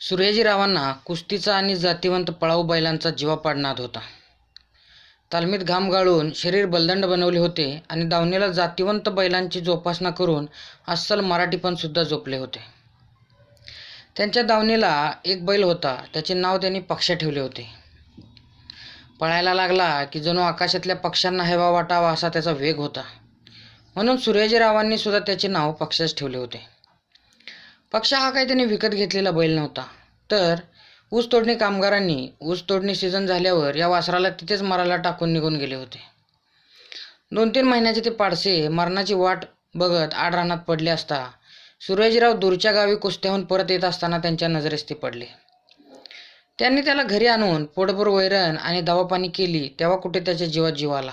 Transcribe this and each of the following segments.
सूर्याजीरावांना कुस्तीचा आणि जातिवंत पळाऊ बैलांचा जीवा पाडणार होता. तालमीत घाम गाळून शरीर बलदंड बनवले होते आणि दावणीला जातिवंत बैलांची जोपासना करून अस्सल मराठीपणसुद्धा जोपले होते. त्यांच्या दावणीला एक बैल होता त्याचे नाव त्यांनी पक्ष ठेवले होते. पळायला लागला की जणू आकाशातल्या पक्ष्यांना हेवा वाटावा असा त्याचा वेग होता. म्हणून सूर्याजीरावांनी सुद्धा त्याचे नाव पक्षास ठेवले होते. पक्षा हा काही त्यांनी विकत घेतलेला बैल नव्हता. तर ऊस तोडणी कामगारांनी ऊस तोडणी सीझन झाल्यावर या वासराला तिथेच मरायला टाकून निघून गेले होते. दोन तीन महिन्याचे ते पाडसे मरणाची वाट बघत आड रानात पडले असता सूर्याजीराव दूरच्या गावी कुस्त्याहून परत येत असताना त्यांच्या नजरेस ते पडले. त्यांनी त्याला घरी आणून पोटभर वैरण आणि दवापाणी केली तेव्हा कुठे त्याच्या जीवात जीव आला.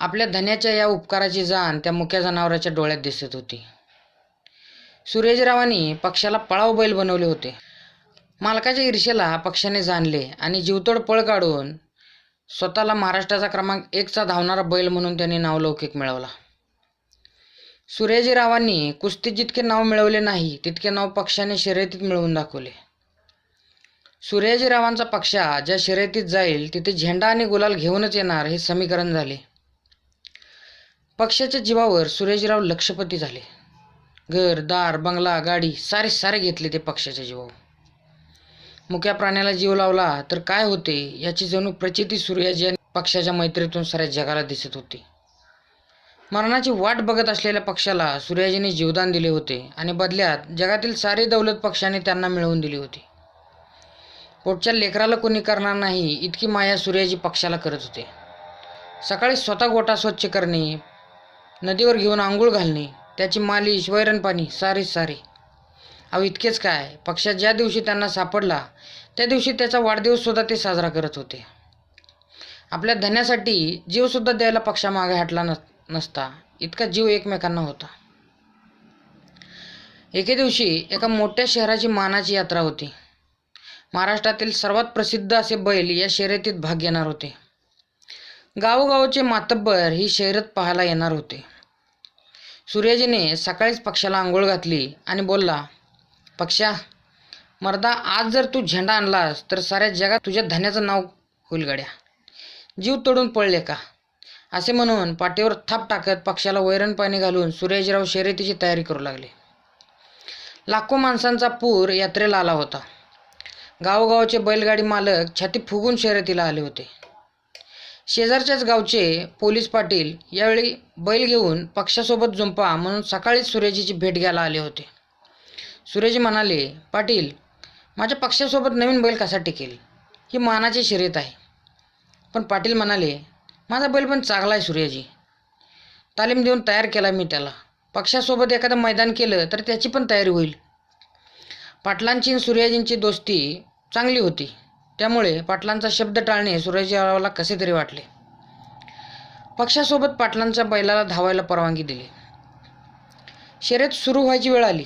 आपल्या धन्याच्या या उपकाराची जाण त्या मुक्या जनावराच्या डोळ्यात दिसत होती. सूर्यजीरावांनी पक्षाला पळाव बैल बनवले होते. मालकाच्या ईर्षेला पक्षाने जाणले आणि जीवतोड पळ काढून स्वतःला महाराष्ट्राचा क्रमांक एकचा धावणारा बैल म्हणून त्यांनी नावलौकिक मिळवला. सुरेजीरावांनी कुस्तीत जितके नाव मिळवले नाही तितके नाव पक्षाने शर्यतीत मिळवून दाखवले. सूर्याजीरावांचा पक्षा ज्या शर्यतीत जाईल तिथे झेंडा आणि गुलाल घेऊनच येणार हे समीकरण झाले. पक्षाच्या जीवावर सूर्याजीराव लक्षपती झाले. घर दार बंगला गाडी सारे सारे घेतले ते पक्षाच्या जीवावर मुक्या प्राण्याला जीव लावला तर काय होते याची जणू प्रचिती सूर्याजी आणि पक्षाच्या मैत्रीतून साऱ्या जगाला दिसत होती. मरणाची वाट बघत असलेल्या पक्षाला सूर्याजीने जीवदान दिले होते आणि बदल्यात जगातील सारी दौलत पक्षाने त्यांना मिळवून दिली होती. पोटच्या लेकराला कोणी करणार नाही इतकी माया सूर्याजी पक्षाला करत होते. सकाळी स्वतः गोटा स्वच्छ करणे नदीवर घेऊन आंघोळ घालणे त्याची मालिश वैरणपाणी सारे सारे. अहो इतकेच काय? पक्षात ज्या दिवशी त्यांना सापडला त्या दिवशी त्याचा वाढदिवससुद्धा ते साजरा करत होते. आपल्या धन्यासाठी जीवसुद्धा द्यायला पक्षामागे हटला नस नसता. इतका जीव एकमेकांना होता. एके दिवशी एका मोठ्या शहराची मानाची यात्रा होती. महाराष्ट्रातील सर्वात प्रसिद्ध असे बैल या शर्यतीत भाग घेणार होते. गावोगावचे मातब्बर ही शर्यत पाहायला येणार होते. सूर्याजीने सकाळीच पक्षाला आंघोळ घातली आणि बोलला पक्षा मर्दा आज जर तू झेंडा आणलास तर साऱ्या जगात तुझ्या धन्याचं नाव होईल गड्या. जीव तोडून पळले का? असे म्हणून पाठीवर थाप टाकत पक्षाला वैरण पाणी घालून सूर्याजीराव शर्यतीची तयारी करू लागले. लाखो माणसांचा पूर यात्रेला आला होता. गावोगावचे बैलगाडी मालक छाती फुगून शर्यतीला आले होते. शेजारच्याच गावचे पोलीस पाटील यावेळी बैल घेऊन पक्षासोबत जुंपा म्हणून सकाळीच सूर्याजीची भेट घ्यायला आले होते. सूर्याजी म्हणाले पाटील माझ्या पक्षासोबत नवीन बैल कसा टिकेल ही मानाची शर्यत आहे. पण पाटील म्हणाले माझा बैल पण चांगला आहे सूर्याजी तालीम देऊन तयार केला मी त्याला. पक्षासोबत एखादं मैदान केलं तर त्याची पण तयारी होईल. पाटलांची आणि सूर्याजींची दोस्ती चांगली होती. त्यामुळे पाटलांचा शब्द टाळणे सूर्याजीरावाला कसे तरी वाटले. पक्षासोबत पाटलांच्या बैलाला धावायला परवानगी दिली. शर्यत सुरू व्हायची वेळ आली.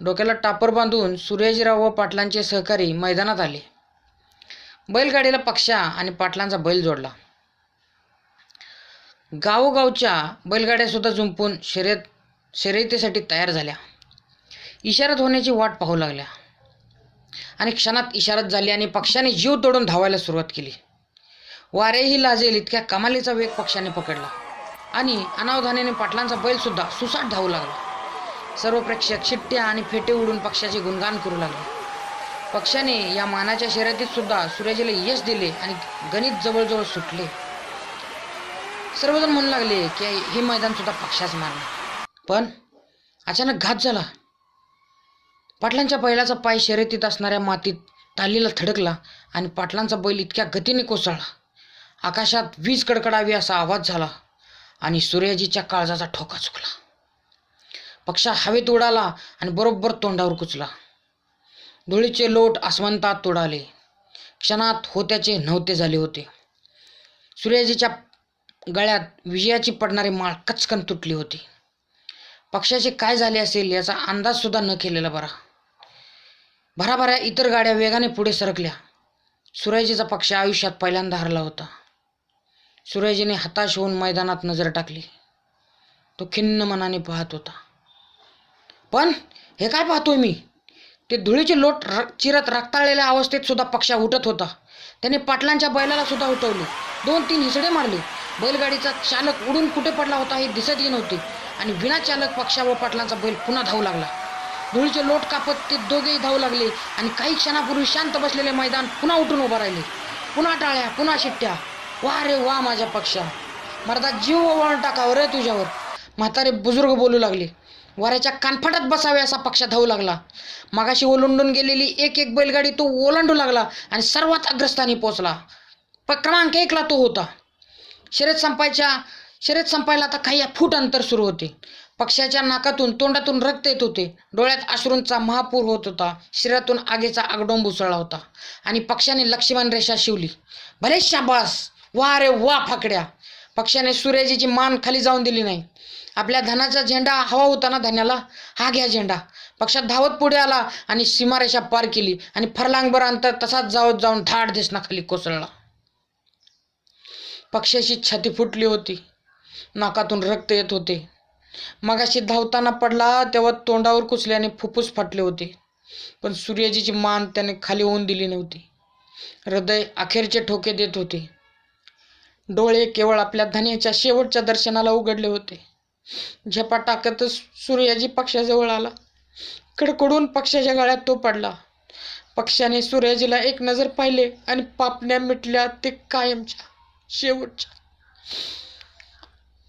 डोक्याला टापर बांधून सूर्याजीराव व पाटलांचे सहकारी मैदानात आले. बैलगाडीला पक्षा आणि पाटलांचा बैल जोडला. गावोगावच्या बैलगाड्यासुद्धा जुंपून शर्यत शर्यतीसाठी तयार झाल्या. इशारत होण्याची वाट पाहू लागल्या. आणि क्षणात इशारत झाली आणि पक्षाने जीव तोडून धावायला सुरुवात केली. वारेही लाजेल इतक्या कमालीचा वेग पक्षाने पकडला. आणि अनावधानाने पाटलांचा बैलसुद्धा सुसाट धावू लागला. सर्व प्रेक्षक शिट्ट्या आणि फेटे उडून पक्षाचे गुणगान करू लागले. पक्षाने या मानाच्या शर्यतीत सुद्धा सूर्याजीला यश दिले आणि गणित जवळजवळ सुटले. सर्वजण म्हणू लागले की हे मैदान सुद्धा पक्षाच मारणार. पण अचानक घात झाला. पाटलांच्या बैलाचा पाय शर्यतीत असणाऱ्या मातीत तालीला थडकला आणि पाटलांचा बैल इतक्या गतीने कोसळला. आकाशात वीज कडकडावी असा आवाज झाला आणि सूर्याजीच्या काळजाचा ठोका चुकला. पक्षा हवेत उडाला आणि बरोबर तोंडावर कुचला. धुळीचे लोट आसमंतात तोडाले. क्षणात होत्याचे नव्हते झाले होते. सूर्याजीच्या गळ्यात विजयाची पडणारी माळ कचकन तुटली होती. पक्षाचे काय झाले असेल याचा अंदाजसुद्धा न केलेला बरा. भराभरा इतर गाड्या वेगाने पुढे सरकल्या. सूर्याजीचा पक्ष आयुष्यात पहिल्यांदा हरला होता. सूर्याजीने हताश होऊन मैदानात नजर टाकली. तो खिन्न मनाने पाहत होता. पण हे काय पाहतोय मी? ते धुळीचे लोट र चिरत रक्ताळलेल्या अवस्थेत सुद्धा पक्षा उठत होता. त्याने पाटलांच्या बैलाला सुद्धा उठवले. दोन तीन हिसडे मारले. बैलगाडीचा चालक उडून कुठे पडला होता हे दिसतही नव्हते आणि विना चालक पक्षा व पाटलांचा बैल पुन्हा धावू लागला. धुळीचे लोट कापत ते दोघेही धावू लागले आणि काही क्षणापूर्वी शांत बसलेले मैदान पुन्हा उठून उभं राहिले. पुन्हा टाळ्या पुन्हा शिट्ट्या. वा रे वा माझ्या पक्षा. मर्दा जीव ओवाळून टाकावं रे तुझ्यावर. म्हातारे बुजुर्ग बोलू लागले. वाऱ्याच्या कानफाटात बसावे असा पक्षा धावू लागला. मागाशी ओलंडून गेलेली एक एक बैलगाडी तो ओलांडू लागला आणि सर्वात अग्रस्थानी पोचला प क्रमांक एकला तो होता. शर्यत संपायच्या शर्यत संपायला आता काही फूट अंतर सुरू होते. पक्षाच्या नाकातून तोंडातून रक्त येत होते. डोळ्यात अश्रूंचा महापूर होत होता. शरीरातून आगीचा आगडोंब उसळला होता. आणि पक्षाने लक्ष्मण रेषा शिवली. भले शाबास! वा रे वा फाकड्या! पक्षाने सूर्याजीची मान खाली जाऊन दिली नाही. आपल्या धनाचा झेंडा हवा होता ना धन्याला? हा घ्या झेंडा. पक्षात धावत पुढे आला आणि सीमारेषा पार केली आणि फरलांगभर अंतर तसाच जावत जाऊन धाड देसना कोसळला. पक्षाची छाती फुटली होती. नाकातून रक्त येत होते. मगाशी धावताना पडला तेव्हा तोंडावर कुचल्याने फुफ्फुस फाटले होते. पण सूर्याजीची मान त्याने खाली होऊन दिली नव्हती. हृदय अखेरचे ठोके देत होते. डोळे केवळ आपल्या धन्याच्या शेवटच्या दर्शनाला उघडले होते. झेपा टाकतच सूर्याजी पक्षाजवळ आला. कडकडून पक्षाच्या गळ्यात तो पडला. पक्षाने सूर्याजीला एक नजर पाहिले आणि पापण्या मिटल्या ते कायमच्या शेवटच्या.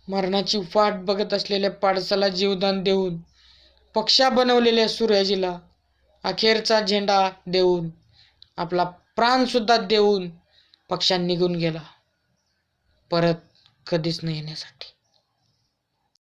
मरणाची वाट बघत असलेल्या पाडसाला जीवदान देऊन पक्षा बनवलेल्या सूर्याजीला अखेरचा झेंडा देऊन आपला प्राणसुद्धा देऊन पक्षां निघून गेला. परत कधीच न येण्यासाठी.